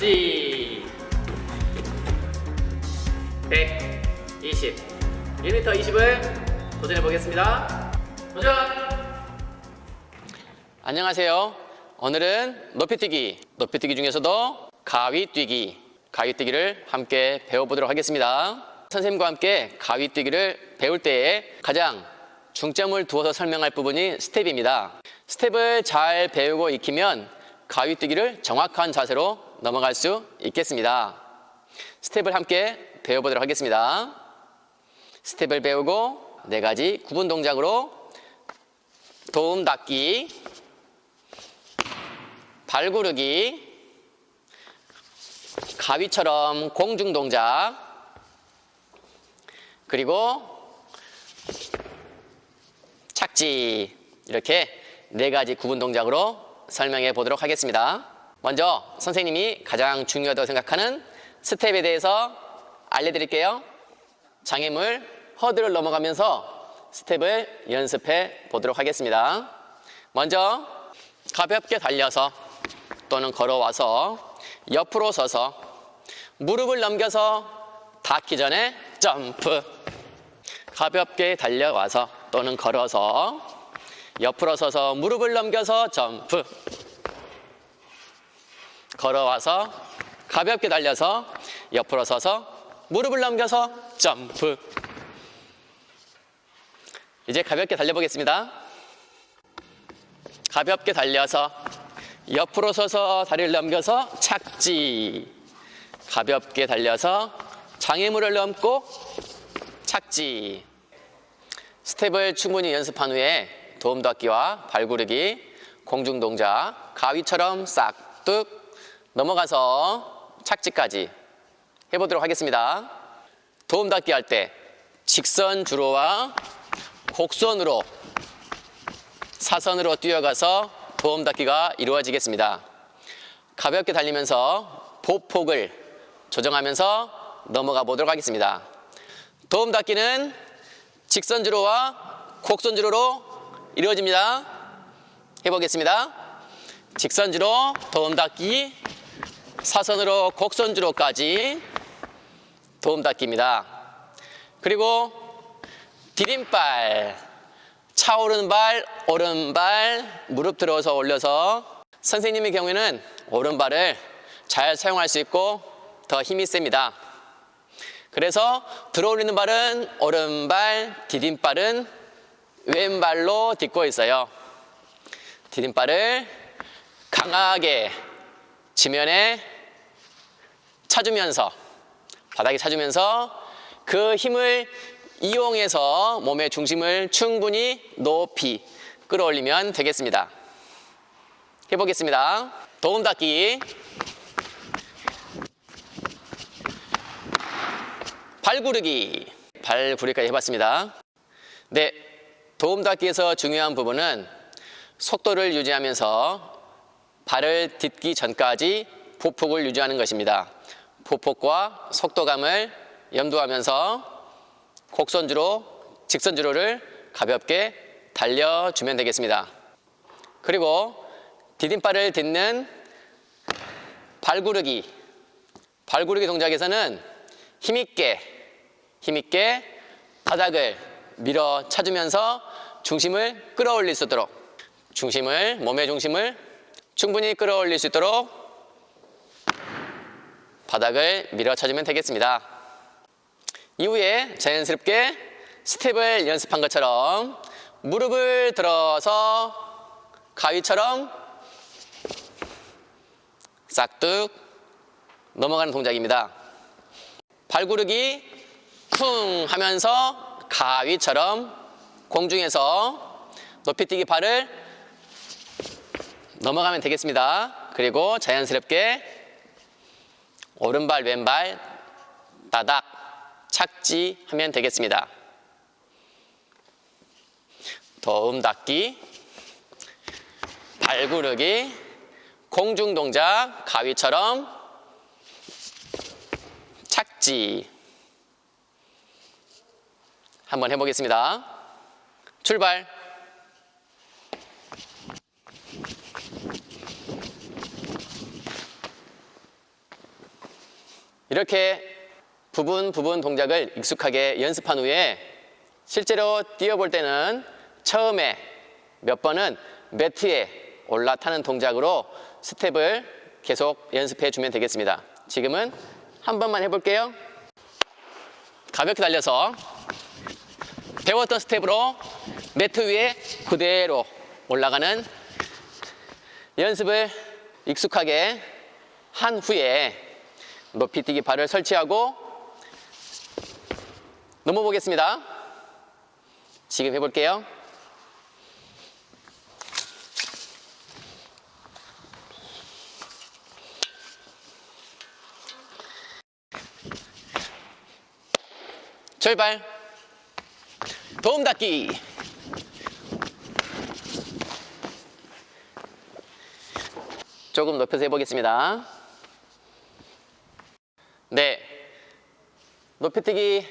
착지. 120 1m 20을 도전해 보겠습니다. 도전! 안녕하세요. 오늘은 높이뛰기 높이뛰기 중에서도 가위뛰기 가위뛰기를 함께 배워보도록 하겠습니다. 선생님과 함께 가위뛰기를 배울 때에 가장 중점을 두어서 설명할 부분이 스텝입니다. 스텝을 잘 배우고 익히면 가위뛰기를 정확한 자세로 넘어갈 수 있겠습니다. 스텝을 함께 배워보도록 하겠습니다. 스텝을 배우고 네 가지 구분 동작으로 도움 닫기 발구르기 가위처럼 공중 동작 그리고 착지. 이렇게 네 가지 구분 동작으로 설명해 보도록 하겠습니다. 먼저 선생님이 가장 중요하다고 생각하는 스텝에 대해서 알려드릴게요. 장애물 허들을 넘어가면서 스텝을 연습해 보도록 하겠습니다. 먼저 가볍게 달려서 또는 걸어와서 옆으로 서서 무릎을 넘겨서 닿기 전에 점프 가볍게 달려와서 또는 걸어서 옆으로 서서 무릎을 넘겨서 점프 걸어와서 가볍게 달려서 옆으로 서서 무릎을 넘겨서 점프. 이제 가볍게 달려보겠습니다. 가볍게 달려서 옆으로 서서 다리를 넘겨서 착지. 가볍게 달려서 장애물을 넘고 착지. 스텝을 충분히 연습한 후에 도움닫기와 발구르기, 공중동작, 가위처럼 싹둑 넘어가서 착지까지 해보도록 하겠습니다. 도움닫기 할 때 직선 주로와 곡선으로 사선으로 뛰어가서 도움닫기가 이루어지겠습니다. 가볍게 달리면서 보폭을 조정하면서 넘어가 보도록 하겠습니다. 도움닫기는 직선 주로와 곡선 주로로 이루어집니다. 해보겠습니다. 직선 주로 도움닫기, 사선으로 곡선주로까지 도움닫기입니다. 그리고 디딤발, 차오른 발, 오른발, 무릎 들어서 올려서 선생님의 경우에는 오른발을 잘 사용할 수 있고 더 힘이 셉니다. 그래서 들어올리는 발은 오른발, 디딤발은 왼발로 딛고 있어요. 디딤발을 강하게 지면에 차주면서 바닥에 차주면서 그 힘을 이용해서 몸의 중심을 충분히 높이 끌어올리면 되겠습니다. 해보겠습니다. 도움 닫기. 발구르기. 발구르기까지 해봤습니다. 네. 도움 닫기에서 중요한 부분은 속도를 유지하면서 발을 딛기 전까지 보폭을 유지하는 것입니다. 보폭과 속도감을 염두하면서 곡선주로, 직선주로를 가볍게 달려주면 되겠습니다. 그리고 디딤발을 딛는 발구르기. 발구르기 동작에서는 힘있게, 힘있게 바닥을 밀어 찾으면서 중심을 끌어올릴 수 있도록 중심을, 몸의 중심을 충분히 끌어올릴 수 있도록 바닥을 밀어 찾으면 되겠습니다. 이후에 자연스럽게 스텝을 연습한 것처럼 무릎을 들어서 가위처럼 싹둑 넘어가는 동작입니다. 발구르기 쿵 하면서 가위처럼 공중에서 높이뛰기 발을 넘어가면 되겠습니다. 그리고 자연스럽게 오른발 왼발 따닥 착지 하면 되겠습니다. 도움 닫기, 발 구르기, 공중 동작, 가위처럼 착지. 한번 해보겠습니다. 출발. 이렇게 부분 부분 동작을 익숙하게 연습한 후에 실제로 뛰어볼 때는 처음에 몇 번은 매트에 올라타는 동작으로 스텝을 계속 연습해 주면 되겠습니다. 지금은 한 번만 해볼게요. 가볍게 달려서 배웠던 스텝으로 매트 위에 그대로 올라가는 연습을 익숙하게 한 후에 높이 뛰기 발을 설치하고 넘어보겠습니다. 지금 해볼게요. 출발. 도움 닫기. 조금 높여서 해보겠습니다. 네. 높이뛰기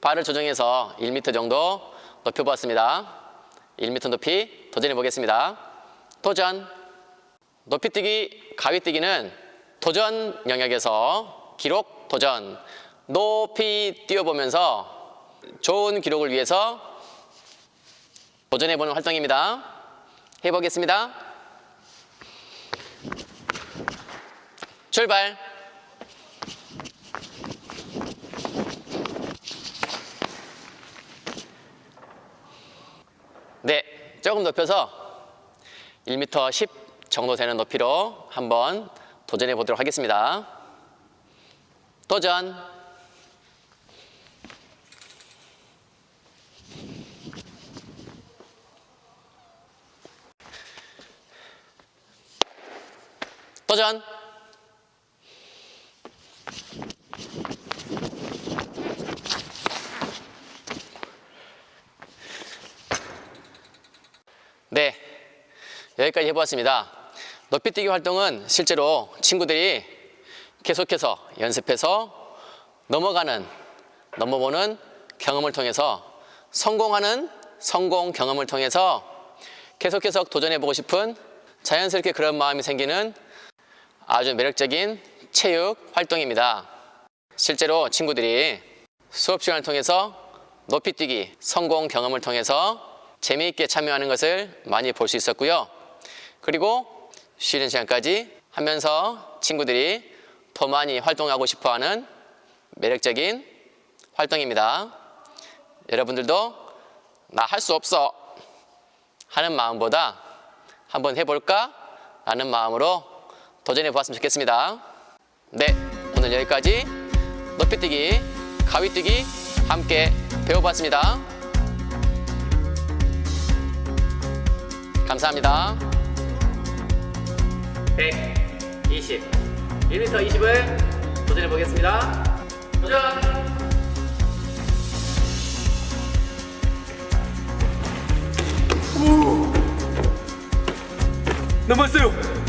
발을 조정해서 1m 정도 높여보았습니다. 1m 높이 도전해 보겠습니다. 도전. 높이뛰기, 가위뛰기는 도전 영역에서 기록 도전. 높이 뛰어보면서 좋은 기록을 위해서 도전해보는 활동입니다. 해보겠습니다. 출발. 네, 조금 높여서 1m 10 정도 되는 높이로 한번 도전해 보도록 하겠습니다. 도전. 도전. 네, 여기까지 해보았습니다. 높이뛰기 활동은 실제로 친구들이 계속해서 연습해서 넘어가는, 넘어보는 경험을 통해서 성공하는 성공 경험을 통해서 계속해서 도전해보고 싶은 자연스럽게 그런 마음이 생기는 아주 매력적인 체육 활동입니다. 실제로 친구들이 수업 시간을 통해서 높이뛰기 성공 경험을 통해서 재미있게 참여하는 것을 많이 볼 수 있었고요. 그리고 쉬는 시간까지 하면서 친구들이 더 많이 활동하고 싶어 하는 매력적인 활동입니다. 여러분들도 나 할 수 없어 하는 마음보다 한번 해볼까? 라는 마음으로 도전해 보았으면 좋겠습니다. 네, 오늘 여기까지 높이뛰기, 가위뛰기 함께 배워봤습니다. 감사합니다. 120, 1m 20을 도전해 보겠습니다. 도전! 넘었어요.